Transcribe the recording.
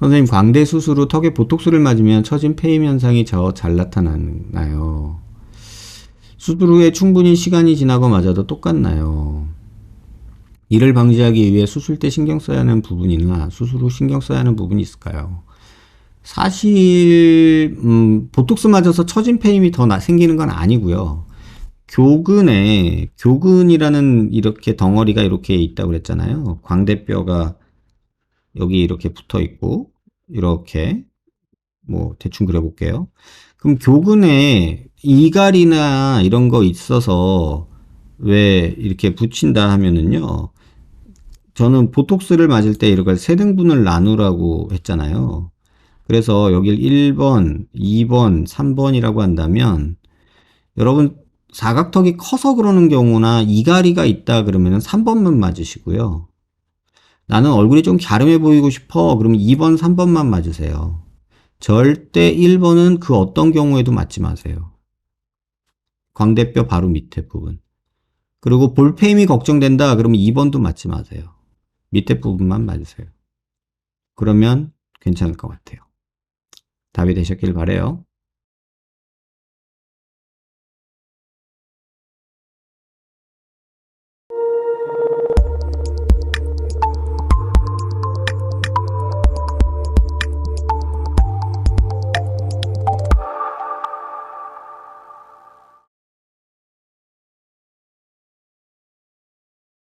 선생님, 광대 수술 후 턱에 보톡스를 맞으면 처진 폐임 현상이 더잘 나타나나요? 수술 후에 충분히 시간이 지나고 맞아도 똑같나요? 이를 방지하기 위해 수술 때 신경 써야 하는 부분이나 수술 후 신경 써야 하는 부분이 있을까요? 사실 음, 보톡스 맞아서 처진 폐임이 더 나- 생기는 건 아니고요. 교근에 교근이라는 이렇게 덩어리가 이렇게 있다고 그랬잖아요. 광대뼈가 여기 이렇게 붙어 있고 이렇게 뭐 대충 그려볼게요. 그럼 교근에 이갈이나 이런 거 있어서 왜 이렇게 붙인다 하면은요. 저는 보톡스를 맞을 때 이걸 세 등분을 나누라고 했잖아요. 그래서 여길 1번, 2번, 3번이라고 한다면 여러분 사각턱이 커서 그러는 경우나 이갈이가 있다 그러면 3번만 맞으시고요. 나는 얼굴이 좀 갸름해 보이고 싶어. 그러면 2번, 3번만 맞으세요. 절대 1번은 그 어떤 경우에도 맞지 마세요. 광대뼈 바로 밑에 부분. 그리고 볼페임이 걱정된다. 그러면 2번도 맞지 마세요. 밑에 부분만 맞으세요. 그러면 괜찮을 것 같아요. 답이 되셨길 바래요.